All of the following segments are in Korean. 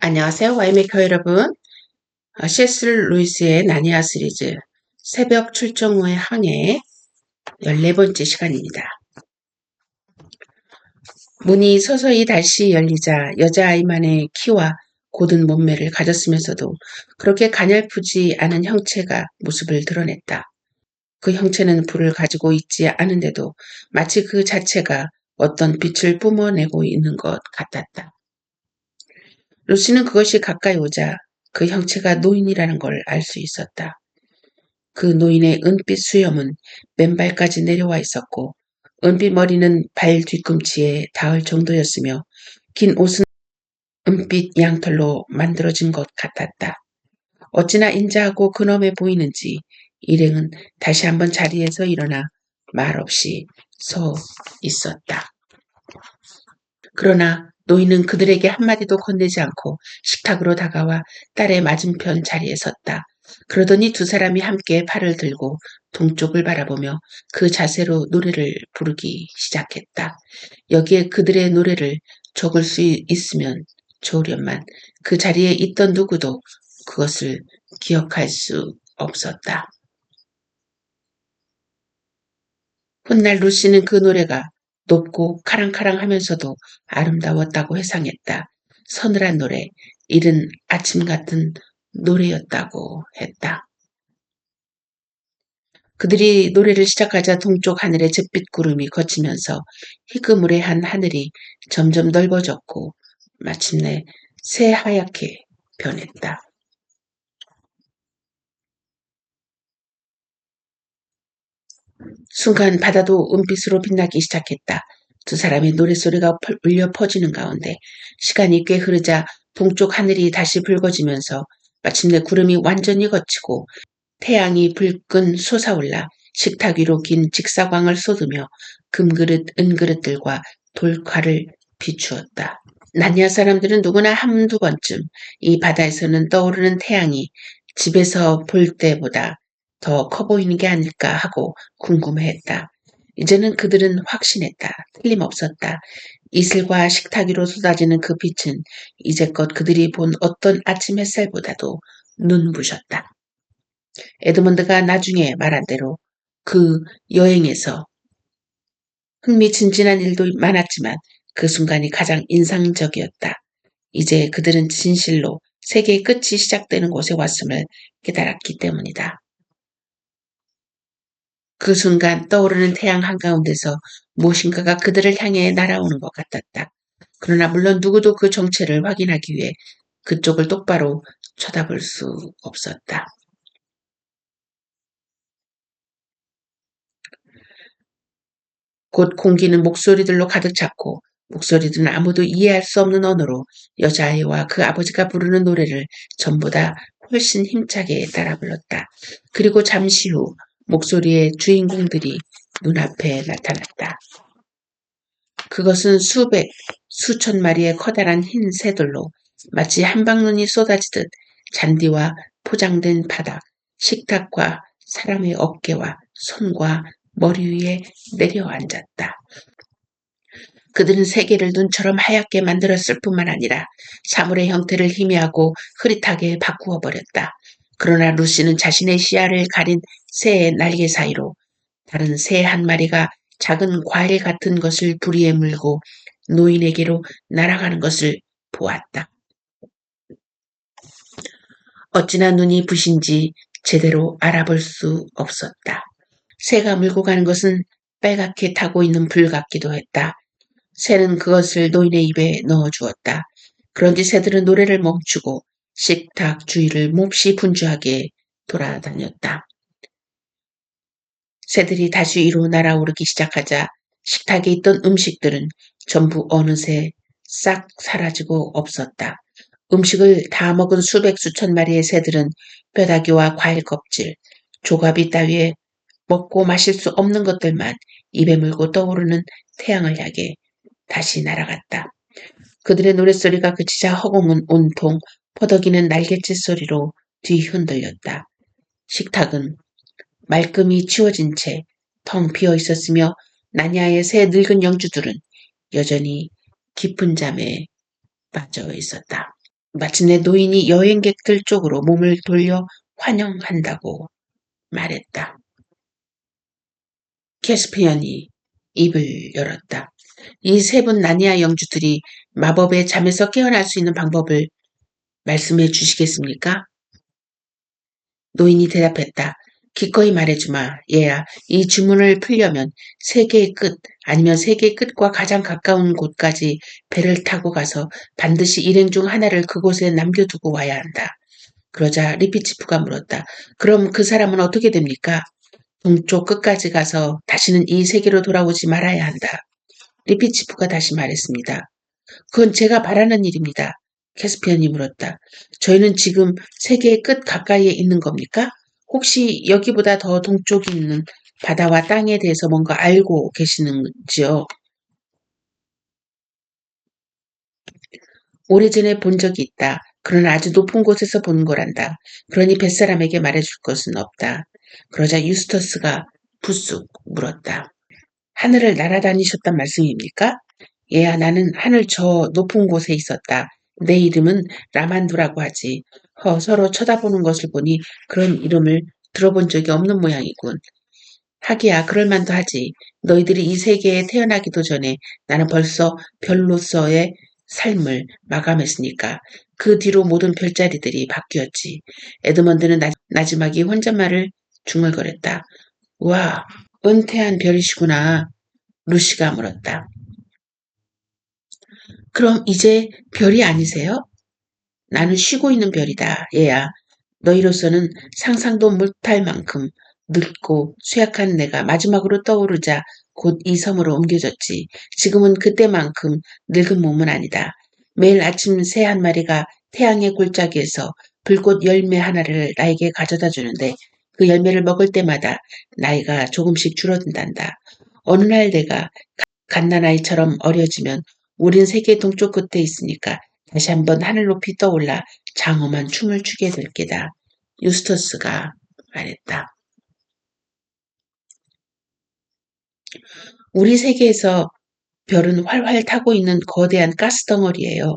안녕하세요. 와이메이커 여러분. 어, C.S. 루이스의 나니아 시리즈 새벽 출정 후의 항해 14번째 시간입니다. 문이 서서히 다시 열리자 여자아이만의 키와 고든 몸매를 가졌으면서도 그렇게 가냘프지 않은 형체가 모습을 드러냈다. 그 형체는 불을 가지고 있지 않은데도 마치 그 자체가 어떤 빛을 뿜어내고 있는 것 같았다. 루시는 그것이 가까이 오자 그 형체가 노인이라는 걸 알 수 있었다. 그 노인의 은빛 수염은 맨발까지 내려와 있었고 은빛 머리는 발 뒤꿈치에 닿을 정도였으며 긴 옷은 은빛 양털로 만들어진 것 같았다. 어찌나 인자하고 근엄해 보이는지 일행은 다시 한번 자리에서 일어나 말없이 서 있었다. 그러나 노인은 그들에게 한마디도 건네지 않고 식탁으로 다가와 딸의 맞은편 자리에 섰다. 그러더니 두 사람이 함께 팔을 들고 동쪽을 바라보며 그 자세로 노래를 부르기 시작했다. 여기에 그들의 노래를 적을 수 있으면 좋으련만 그 자리에 있던 누구도 그것을 기억할 수 없었다. 훗날 루시는 그 노래가 높고 카랑카랑하면서도 아름다웠다고 회상했다. 서늘한 노래, 이른 아침 같은 노래였다고 했다. 그들이 노래를 시작하자 동쪽 하늘의 잿빛 구름이 거치면서 희그무레한 하늘이 점점 넓어졌고 마침내 새하얗게 변했다. 순간 바다도 은빛으로 빛나기 시작했다. 두 사람의 노랫소리가 울려 퍼지는 가운데 시간이 꽤 흐르자 동쪽 하늘이 다시 붉어지면서 마침내 구름이 완전히 걷히고 태양이 불끈 솟아올라 식탁 위로 긴 직사광을 쏟으며 금그릇, 은그릇들과 돌칼을 비추었다. 나니아 사람들은 누구나 한두 번쯤 이 바다에서는 떠오르는 태양이 집에서 볼 때보다 더 커 보이는 게 아닐까 하고 궁금해했다. 이제는 그들은 확신했다. 틀림없었다. 이슬과 식탁 위로 쏟아지는 그 빛은 이제껏 그들이 본 어떤 아침 햇살보다도 눈부셨다. 에드먼드가 나중에 말한 대로 그 여행에서 흥미진진한 일도 많았지만 그 순간이 가장 인상적이었다. 이제 그들은 진실로 세계의 끝이 시작되는 곳에 왔음을 깨달았기 때문이다. 그 순간 떠오르는 태양 한가운데서 무엇인가가 그들을 향해 날아오는 것 같았다. 그러나 물론 누구도 그 정체를 확인하기 위해 그쪽을 똑바로 쳐다볼 수 없었다. 곧 공기는 목소리들로 가득 찼고 목소리들은 아무도 이해할 수 없는 언어로 여자아이와 그 아버지가 부르는 노래를 전보다 훨씬 힘차게 따라 불렀다. 그리고 잠시 후 목소리의 주인공들이 눈앞에 나타났다. 그것은 수백, 수천 마리의 커다란 흰 새들로 마치 한방눈이 쏟아지듯 잔디와 포장된 바닥, 식탁과 사람의 어깨와 손과 머리 위에 내려앉았다. 그들은 세계를 눈처럼 하얗게 만들었을 뿐만 아니라 사물의 형태를 희미하고 흐릿하게 바꾸어 버렸다. 그러나 루시는 자신의 시야를 가린 새의 날개 사이로 다른 새 한 마리가 작은 과일 같은 것을 부리에 물고 노인에게로 날아가는 것을 보았다. 어찌나 눈이 부신지 제대로 알아볼 수 없었다. 새가 물고 가는 것은 빨갛게 타고 있는 불 같기도 했다. 새는 그것을 노인의 입에 넣어 주었다. 그런지 새들은 노래를 멈추고 식탁 주위를 몹시 분주하게 돌아다녔다. 새들이 다시 위로 날아오르기 시작하자 식탁에 있던 음식들은 전부 어느새 싹 사라지고 없었다. 음식을 다 먹은 수백 수천 마리의 새들은 뼈다귀와 과일 껍질, 조가비 따위에 먹고 마실 수 없는 것들만 입에 물고 떠오르는 태양을 향해 다시 날아갔다. 그들의 노랫소리가 그치자 허공은 온통 퍼덕이는 날갯짓 소리로 뒤흔들렸다. 식탁은 말끔히 치워진 채 텅 비어 있었으며 나냐의 새 늙은 영주들은 여전히 깊은 잠에 빠져 있었다. 마침내 노인이 여행객들 쪽으로 몸을 돌려 환영한다고 말했다. 캐스피언이 입을 열었다. 이 세 분 나니아 영주들이 마법의 잠에서 깨어날 수 있는 방법을 말씀해 주시겠습니까? 노인이 대답했다. 기꺼이 말해주마. 얘야, 이 주문을 풀려면 세계의 끝, 아니면 세계의 끝과 가장 가까운 곳까지 배를 타고 가서 반드시 일행 중 하나를 그곳에 남겨두고 와야 한다. 그러자 리피치프가 물었다. 그럼 그 사람은 어떻게 됩니까? 동쪽 끝까지 가서 다시는 이 세계로 돌아오지 말아야 한다. 리피치프가 다시 말했습니다. 그건 제가 바라는 일입니다. 캐스피언이 물었다. 저희는 지금 세계의 끝 가까이에 있는 겁니까? 혹시 여기보다 더 동쪽에 있는 바다와 땅에 대해서 뭔가 알고 계시는지요? 오래전에 본 적이 있다. 그러나 아주 높은 곳에서 본 거란다. 그러니 뱃사람에게 말해줄 것은 없다. 그러자 유스터스가 부쑥 물었다. 하늘을 날아다니셨단 말씀입니까? 얘야, 나는 하늘 저 높은 곳에 있었다. 내 이름은 라만두라고 하지. 허, 서로 쳐다보는 것을 보니 그런 이름을 들어본 적이 없는 모양이군. 하기야, 그럴만도 하지. 너희들이 이 세계에 태어나기도 전에 나는 벌써 별로서의 삶을 마감했으니까. 그 뒤로 모든 별자리들이 바뀌었지. 에드먼드는 나, 나지막이 혼잣말을 중얼거렸다. 와, 은퇴한 별이시구나. 루시가 물었다. 그럼 이제 별이 아니세요? 나는 쉬고 있는 별이다, 얘야. 너희로서는 상상도 못할 만큼 늙고 쇠약한 내가 마지막으로 떠오르자 곧 이 섬으로 옮겨졌지. 지금은 그때만큼 늙은 몸은 아니다. 매일 아침 새 한 마리가 태양의 골짜기에서 불꽃 열매 하나를 나에게 가져다 주는데 그 열매를 먹을 때마다 나이가 조금씩 줄어든단다. 어느 날 내가 갓난아이처럼 어려지면 우린 세계 동쪽 끝에 있으니까 다시 한번 하늘 높이 떠올라 장엄한 춤을 추게 될 게다. 유스터스가 말했다. 우리 세계에서 별은 활활 타고 있는 거대한 가스 덩어리예요.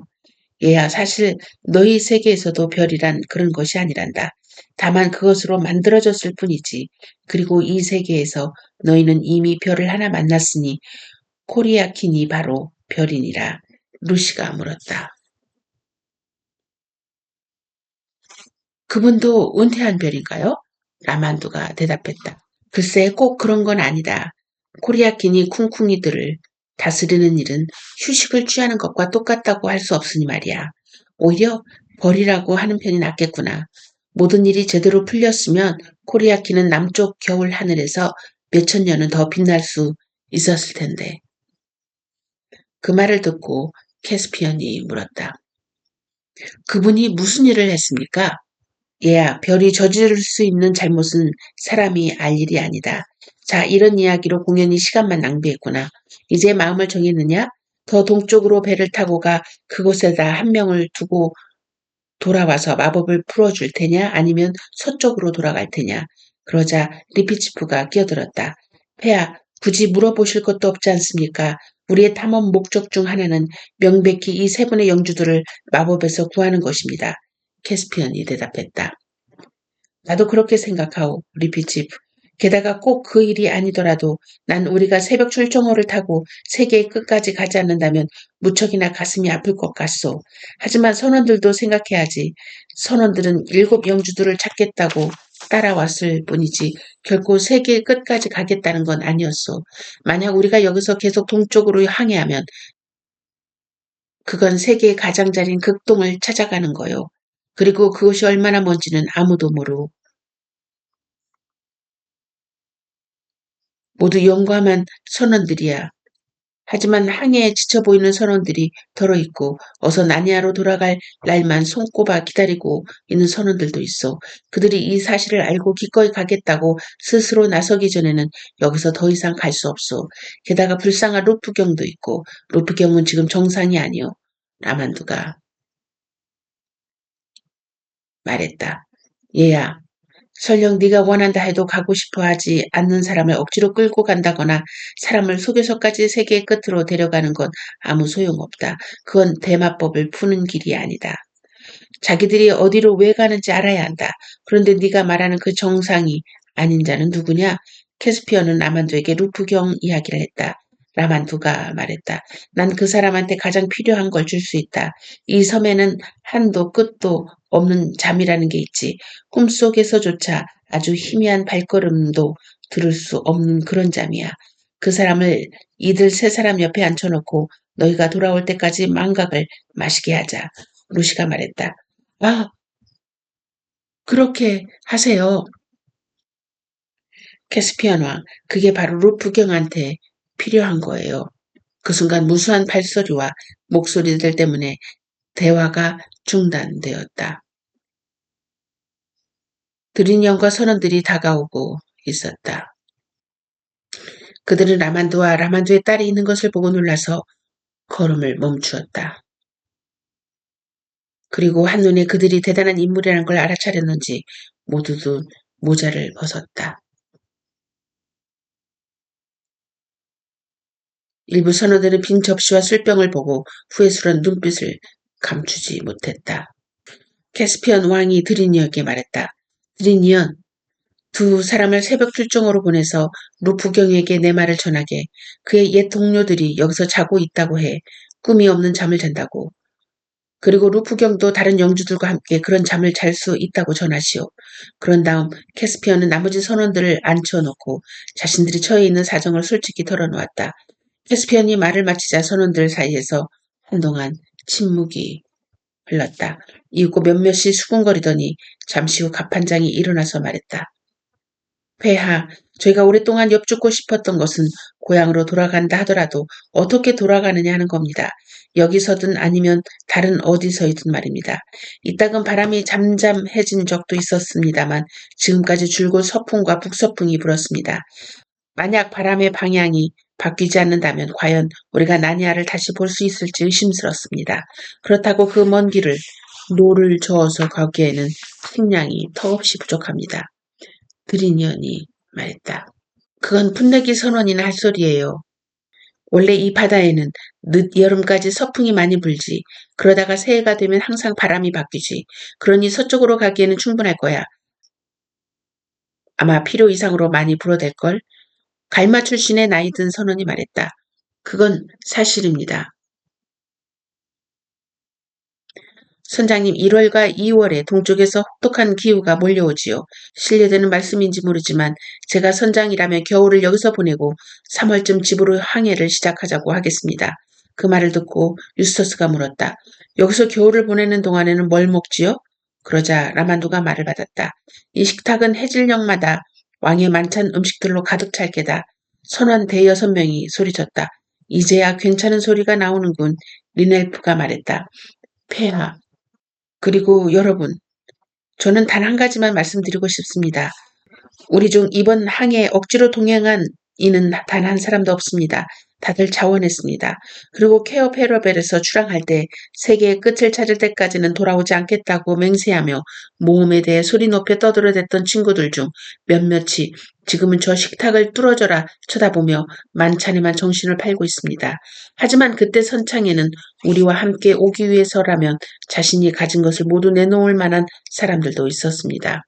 얘야 사실 너희 세계에서도 별이란 그런 것이 아니란다. 다만 그것으로 만들어졌을 뿐이지. 그리고 이 세계에서 너희는 이미 별을 하나 만났으니 코리아킨이 바로 별이니라. 루시가 물었다. 그분도 은퇴한 별인가요? 라만두가 대답했다. 글쎄 꼭 그런 건 아니다. 코리아킨이 쿵쿵이들을 다스리는 일은 휴식을 취하는 것과 똑같다고 할 수 없으니 말이야. 오히려 벌이라고 하는 편이 낫겠구나. 모든 일이 제대로 풀렸으면 코리아키는 남쪽 겨울 하늘에서 몇천 년은 더 빛날 수 있었을 텐데. 그 말을 듣고 캐스피언이 물었다. 그분이 무슨 일을 했습니까? 얘야, 별이 저지를 수 있는 잘못은 사람이 알 일이 아니다. 자, 이런 이야기로 공연히 시간만 낭비했구나. 이제 마음을 정했느냐? 더 동쪽으로 배를 타고 가 그곳에다 한 명을 두고 돌아와서 마법을 풀어줄 테냐? 아니면 서쪽으로 돌아갈 테냐? 그러자 리피치프가 끼어들었다. 폐야, 굳이 물어보실 것도 없지 않습니까? 우리의 탐험 목적 중 하나는 명백히 이 세 분의 영주들을 마법에서 구하는 것입니다. 캐스피언이 대답했다. 나도 그렇게 생각하오, 리피치프. 게다가 꼭 그 일이 아니더라도 난 우리가 새벽 출정호를 타고 세계의 끝까지 가지 않는다면 무척이나 가슴이 아플 것 같소. 하지만 선원들도 생각해야지. 선원들은 일곱 영주들을 찾겠다고 따라왔을 뿐이지 결코 세계의 끝까지 가겠다는 건 아니었소. 만약 우리가 여기서 계속 동쪽으로 항해하면 그건 세계의 가장자리인 극동을 찾아가는 거요. 그리고 그것이 얼마나 먼지는 아무도 모르고 모두 용감한 선원들이야. 하지만 항해에 지쳐 보이는 선원들이 덜어 있고 어서 나니아로 돌아갈 날만 손꼽아 기다리고 있는 선원들도 있어. 그들이 이 사실을 알고 기꺼이 가겠다고 스스로 나서기 전에는 여기서 더 이상 갈 수 없어. 게다가 불쌍한 루프경도 있고 루프경은 지금 정상이 아니오. 라만두가 말했다. 얘야, 설령 네가 원한다 해도 가고 싶어 하지 않는 사람을 억지로 끌고 간다거나 사람을 속여서까지 세계의 끝으로 데려가는 건 아무 소용없다. 그건 대마법을 푸는 길이 아니다. 자기들이 어디로 왜 가는지 알아야 한다. 그런데 네가 말하는 그 정상이 아닌 자는 누구냐? 캐스피어는 라만두에게 루프경 이야기를 했다. 라만두가 말했다. 난 그 사람한테 가장 필요한 걸 줄 수 있다. 이 섬에는 한도 끝도 없는 잠이라는 게 있지. 꿈속에서조차 아주 희미한 발걸음도 들을 수 없는 그런 잠이야. 그 사람을 이들 세 사람 옆에 앉혀놓고 너희가 돌아올 때까지 망각을 마시게 하자. 루시가 말했다. 아, 그렇게 하세요. 캐스피안 왕, 그게 바로 루프경한테 필요한 거예요. 그 순간 무수한 발소리와 목소리들 때문에 대화가 중단되었다. 드린영과 선원들이 다가오고 있었다. 그들은 라만두와 라만두의 딸이 있는 것을 보고 놀라서 걸음을 멈추었다. 그리고 한눈에 그들이 대단한 인물이라는 걸 알아차렸는지 모두도 모자를 벗었다. 일부 선원들은 빈 접시와 술병을 보고 후회스러운 눈빛을 감추지 못했다. 캐스피언 왕이 드리니어에게 말했다. 드리니언, 두 사람을 새벽 출정으로 보내서 루프경에게 내 말을 전하게 그의 옛 동료들이 여기서 자고 있다고 해 꿈이 없는 잠을 잔다고 그리고 루프경도 다른 영주들과 함께 그런 잠을 잘 수 있다고 전하시오. 그런 다음 캐스피언은 나머지 선원들을 앉혀놓고 자신들이 처해 있는 사정을 솔직히 털어놓았다. 캐스피언이 말을 마치자 선원들 사이에서 한동안 침묵이 흘렀다. 이윽고 몇몇이 수군거리더니 잠시 후 갑판장이 일어나서 말했다. 폐하, 저희가 오랫동안 엽죽고 싶었던 것은 고향으로 돌아간다 하더라도 어떻게 돌아가느냐 하는 겁니다. 여기서든 아니면 다른 어디서이든 말입니다. 이따금 바람이 잠잠해진 적도 있었습니다만 지금까지 줄곧 서풍과 북서풍이 불었습니다. 만약 바람의 방향이 바뀌지 않는다면 과연 우리가 나니아를 다시 볼 수 있을지 의심스럽습니다. 그렇다고 그 먼 길을 노를 저어서 가기에는 식량이 턱없이 부족합니다. 드리니언이 말했다. 그건 풋내기 선원이나 할 소리예요. 원래 이 바다에는 늦 여름까지 서풍이 많이 불지. 그러다가 새해가 되면 항상 바람이 바뀌지. 그러니 서쪽으로 가기에는 충분할 거야. 아마 필요 이상으로 많이 불어댈걸. 갈마 출신의 나이 든 선원이 말했다. 그건 사실입니다. 선장님 1월과 2월에 동쪽에서 혹독한 기후가 몰려오지요. 실례되는 말씀인지 모르지만 제가 선장이라면 겨울을 여기서 보내고 3월쯤 집으로 항해를 시작하자고 하겠습니다. 그 말을 듣고 유스터스가 물었다. 여기서 겨울을 보내는 동안에는 뭘 먹지요? 그러자 라만두가 말을 받았다. 이 식탁은 해질녘마다 왕의 만찬 음식들로 가득 찰 게다. 선원 대여섯 명이 소리쳤다. 이제야 괜찮은 소리가 나오는군. 리넬프가 말했다. 폐하, 그리고 여러분, 저는 단 한 가지만 말씀드리고 싶습니다. 우리 중 이번 항해에 억지로 동행한 이는 단 한 사람도 없습니다. 다들 자원했습니다. 그리고 케어 페러벨에서 출항할 때 세계의 끝을 찾을 때까지는 돌아오지 않겠다고 맹세하며 모험에 대해 소리 높여 떠들어댔던 친구들 중 몇몇이 지금은 저 식탁을 뚫어져라 쳐다보며 만찬에만 정신을 팔고 있습니다. 하지만 그때 선창에는 우리와 함께 오기 위해서라면 자신이 가진 것을 모두 내놓을 만한 사람들도 있었습니다.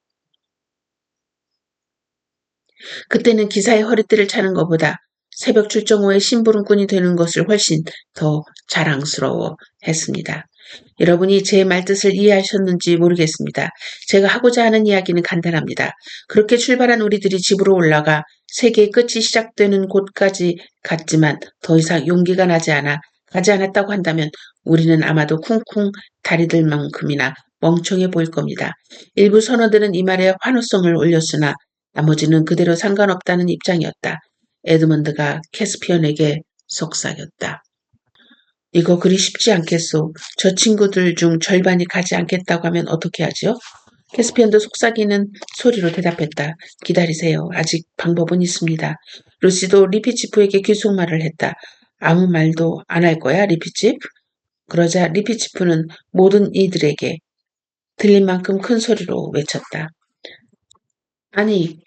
그때는 기사의 허리띠를 차는 것보다 새벽 출정 후에 심부름꾼이 되는 것을 훨씬 더 자랑스러워 했습니다. 여러분이 제 말뜻을 이해하셨는지 모르겠습니다. 제가 하고자 하는 이야기는 간단합니다. 그렇게 출발한 우리들이 집으로 올라가 세계의 끝이 시작되는 곳까지 갔지만 더 이상 용기가 나지 않아 가지 않았다고 한다면 우리는 아마도 쿵쿵 다리들 만큼이나 멍청해 보일 겁니다. 일부 선원들은 이 말에 환호성을 올렸으나 나머지는 그대로 상관없다는 입장이었다. 에드먼드가 캐스피언에게 속삭였다. 이거 그리 쉽지 않겠소. 저 친구들 중 절반이 가지 않겠다고 하면 어떻게 하죠? 캐스피언도 속삭이는 소리로 대답했다. 기다리세요. 아직 방법은 있습니다. 루시도 리피치프에게 귀속말을 했다. 아무 말도 안 할 거야, 리피치프? 그러자 리피치프는 모든 이들에게 들린 만큼 큰 소리로 외쳤다. 아니,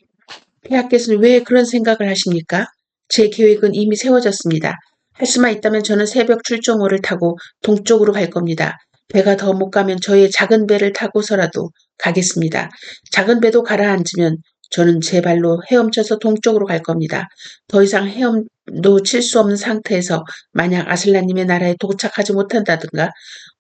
폐하께서는 왜 그런 생각을 하십니까? 제 계획은 이미 세워졌습니다. 할 수만 있다면 저는 새벽 출정호를 타고 동쪽으로 갈 겁니다. 배가 더 못 가면 저의 작은 배를 타고서라도 가겠습니다. 작은 배도 가라앉으면 저는 제 발로 헤엄쳐서 동쪽으로 갈 겁니다. 더 이상 헤엄도 칠 수 없는 상태에서 만약 아슬라님의 나라에 도착하지 못한다든가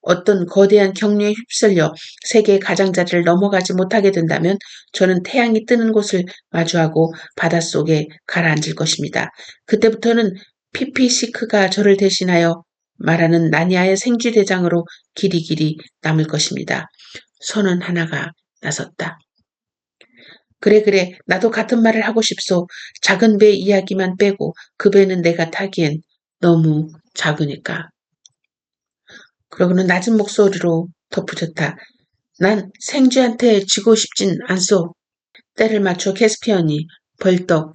어떤 거대한 경류에 휩쓸려 세계의 가장자리를 넘어가지 못하게 된다면 저는 태양이 뜨는 곳을 마주하고 바닷속에 가라앉을 것입니다. 그때부터는 피피시크가 저를 대신하여 말하는 나니아의 생쥐대장으로 길이길이 남을 것입니다. 선언 하나가 나섰다. 그래 그래 나도 같은 말을 하고 싶소. 작은 배 이야기만 빼고 그 배는 내가 타기엔 너무 작으니까. 그러고는 낮은 목소리로 덧붙였다. 난 생쥐한테 지고 싶진 않소. 때를 맞춰 캐스피언이 벌떡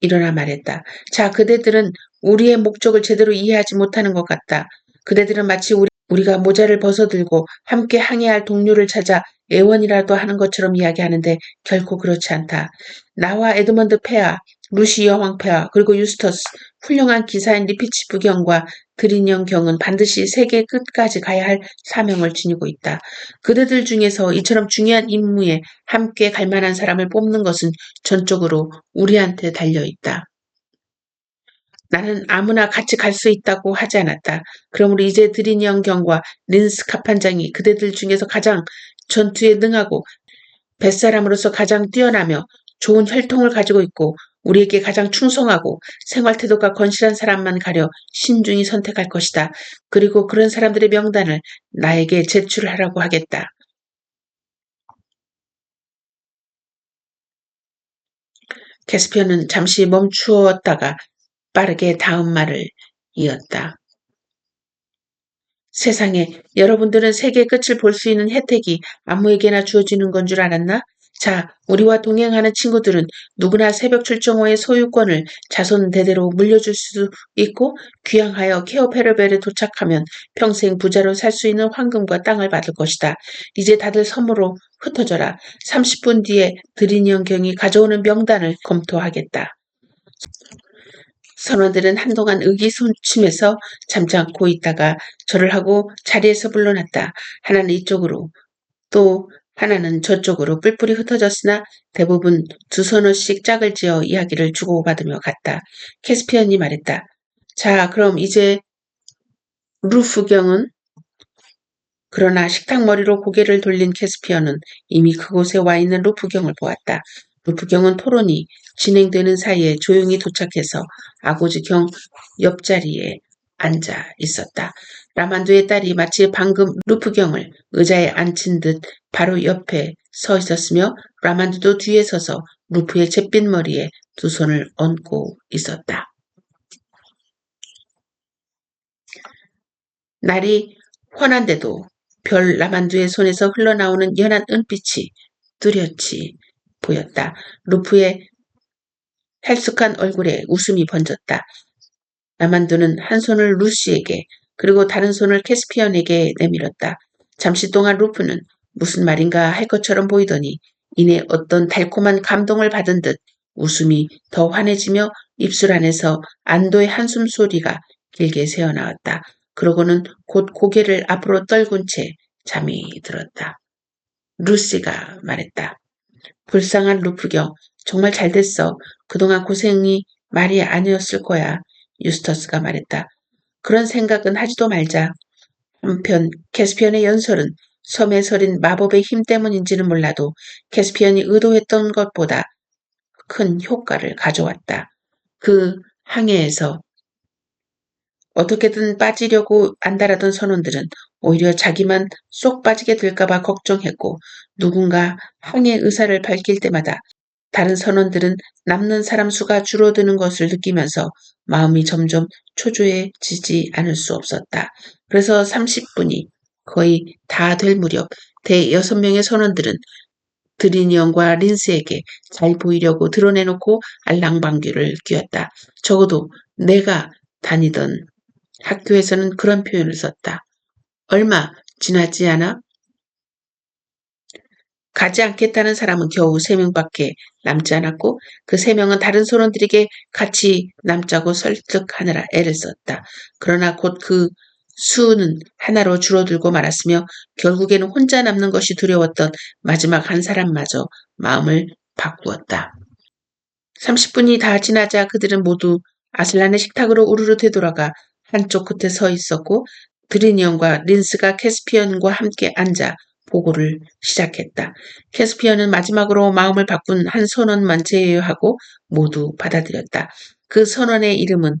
일어나 말했다. 자, 그대들은 우리의 목적을 제대로 이해하지 못하는 것 같다. 그대들은 마치 우리, 우리가 모자를 벗어들고 함께 항해할 동료를 찾아 애원이라도 하는 것처럼 이야기하는데 결코 그렇지 않다. 나와 에드먼드 페아, 루시 여왕 페아, 그리고 유스터스, 훌륭한 기사인 리피치 부경과 드린영 경은 반드시 세계 끝까지 가야 할 사명을 지니고 있다. 그대들 중에서 이처럼 중요한 임무에 함께 갈 만한 사람을 뽑는 것은 전적으로 우리한테 달려 있다. 나는 아무나 같이 갈 수 있다고 하지 않았다. 그러므로 이제 드린영 경과 린스 카판장이 그대들 중에서 가장 전투에 능하고 뱃사람으로서 가장 뛰어나며 좋은 혈통을 가지고 있고 우리에게 가장 충성하고 생활 태도가 건실한 사람만 가려 신중히 선택할 것이다. 그리고 그런 사람들의 명단을 나에게 제출하라고 하겠다. 캐스피언은 잠시 멈추었다가 빠르게 다음 말을 이었다. 세상에 여러분들은 세계 끝을 볼 수 있는 혜택이 아무에게나 주어지는 건 줄 알았나? 자, 우리와 동행하는 친구들은 누구나 새벽 출정호의 소유권을 자손 대대로 물려줄 수 있고 귀향하여 케어페르벨에 도착하면 평생 부자로 살 수 있는 황금과 땅을 받을 것이다. 이제 다들 섬으로 흩어져라. 30분 뒤에 드리니언 경이 가져오는 명단을 검토하겠다. 선원들은 한동안 의기소침해서 잠잠고 있다가 절을 하고 자리에서 물러났다. 하나는 이쪽으로 또 하나는 저쪽으로 뿔뿔이 흩어졌으나 대부분 두 서너씩 짝을 지어 이야기를 주고받으며 갔다. 캐스피언이 말했다. 자, 그럼 이제 루프경은? 그러나 식탁 머리로 고개를 돌린 캐스피언은 이미 그곳에 와 있는 루프경을 보았다. 루프경은 토론이 진행되는 사이에 조용히 도착해서 아고지경 옆자리에 앉아 있었다. 라만두의 딸이 마치 방금 루프경을 의자에 앉힌 듯 바로 옆에 서 있었으며 라만두도 뒤에 서서 루프의 잿빛 머리에 두 손을 얹고 있었다. 날이 환한데도 별 라만두의 손에서 흘러나오는 연한 은빛이 뚜렷이 보였다. 루프의 헬쑥한 얼굴에 웃음이 번졌다. 라만두는 한 손을 루시에게 그리고 다른 손을 캐스피언에게 내밀었다. 잠시 동안 루프는 무슨 말인가 할 것처럼 보이더니 이내 어떤 달콤한 감동을 받은 듯 웃음이 더 환해지며 입술 안에서 안도의 한숨 소리가 길게 새어나왔다. 그러고는 곧 고개를 앞으로 떨군 채 잠이 들었다. 루시가 말했다. 불쌍한 루프경, 정말 잘 됐어. 그동안 고생이 말이 아니었을 거야. 유스터스가 말했다. 그런 생각은 하지도 말자. 한편 캐스피언의 연설은 섬에 서린 마법의 힘 때문인지는 몰라도 캐스피언이 의도했던 것보다 큰 효과를 가져왔다. 그 항해에서 어떻게든 빠지려고 안달하던 선원들은 오히려 자기만 쏙 빠지게 될까봐 걱정했고 누군가 항해 의사를 밝힐 때마다 다른 선원들은 남는 사람 수가 줄어드는 것을 느끼면서 마음이 점점 초조해지지 않을 수 없었다. 그래서 30분이 거의 다 될 무렵 대여섯 명의 선원들은 드리니언과 린스에게 잘 보이려고 드러내놓고 알랑방귀를 뀌었다. 적어도 내가 다니던 학교에서는 그런 표현을 썼다. 얼마 지나지 않아 가지 않겠다는 사람은 겨우 세 명밖에 남지 않았고 그세 명은 다른 소론들에게 같이 남자고 설득하느라 애를 썼다. 그러나 곧 그 수는 하나로 줄어들고 말았으며 결국에는 혼자 남는 것이 두려웠던 마지막 한 사람마저 마음을 바꾸었다. 30분이 다 지나자 그들은 모두 아슬란의 식탁으로 우르르 되돌아가 한쪽 끝에 서 있었고 드리니언과 린스가 캐스피언과 함께 앉아 보고를 시작했다. 캐스피언은 마지막으로 마음을 바꾼 한 선언만 제외하고 모두 받아들였다. 그 선언의 이름은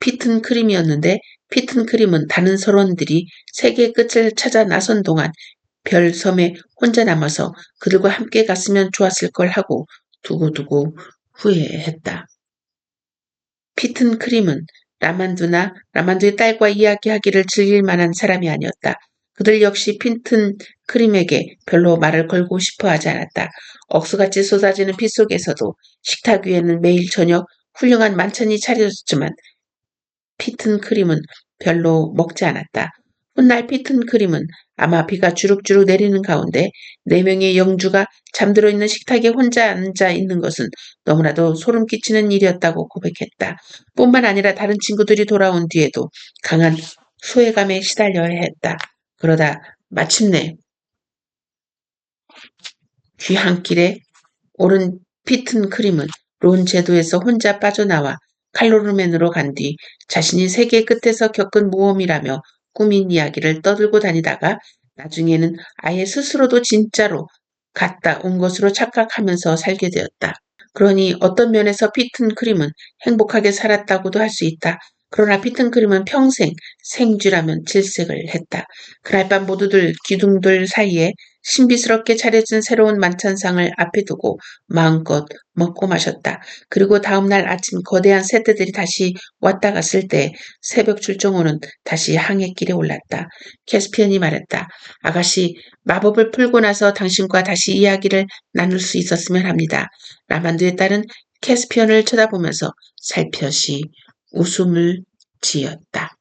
피튼 크림이었는데 피튼 크림은 다른 선원들이 세계 끝을 찾아 나선 동안 별 섬에 혼자 남아서 그들과 함께 갔으면 좋았을 걸 하고 두고두고 후회했다. 피튼 크림은 라만두나 라만두의 딸과 이야기하기를 즐길 만한 사람이 아니었다. 그들 역시 핀튼 크림에게 별로 말을 걸고 싶어 하지 않았다. 억수같이 쏟아지는 피 속에서도 식탁 위에는 매일 저녁 훌륭한 만찬이 차려졌지만 피튼 크림은 별로 먹지 않았다. 훗날 피튼 크림은 아마 비가 주룩주룩 내리는 가운데 네 명의 영주가 잠들어 있는 식탁에 혼자 앉아 있는 것은 너무나도 소름 끼치는 일이었다고 고백했다. 뿐만 아니라 다른 친구들이 돌아온 뒤에도 강한 소외감에 시달려야 했다. 그러다 마침내 귀한길에 오른 피튼 크림은 론 제도에서 혼자 빠져나와 칼로르멘으로 간 뒤 자신이 세계 끝에서 겪은 모험이라며 꾸민 이야기를 떠들고 다니다가 나중에는 아예 스스로도 진짜로 갔다 온 것으로 착각하면서 살게 되었다. 그러니 어떤 면에서 피튼 크림은 행복하게 살았다고도 할 수 있다. 그러나 피튼 크림은 평생 생쥐라면 질색을 했다. 그날 밤 모두들 기둥들 사이에 신비스럽게 차려진 새로운 만찬상을 앞에 두고 마음껏 먹고 마셨다. 그리고 다음날 아침 거대한 새떼들이 다시 왔다 갔을 때 새벽 출정호는 다시 항해길에 올랐다. 캐스피언이 말했다. 아가씨, 마법을 풀고 나서 당신과 다시 이야기를 나눌 수 있었으면 합니다. 라만두의 딸은 캐스피언을 쳐다보면서 살펴시 웃음을 지었다.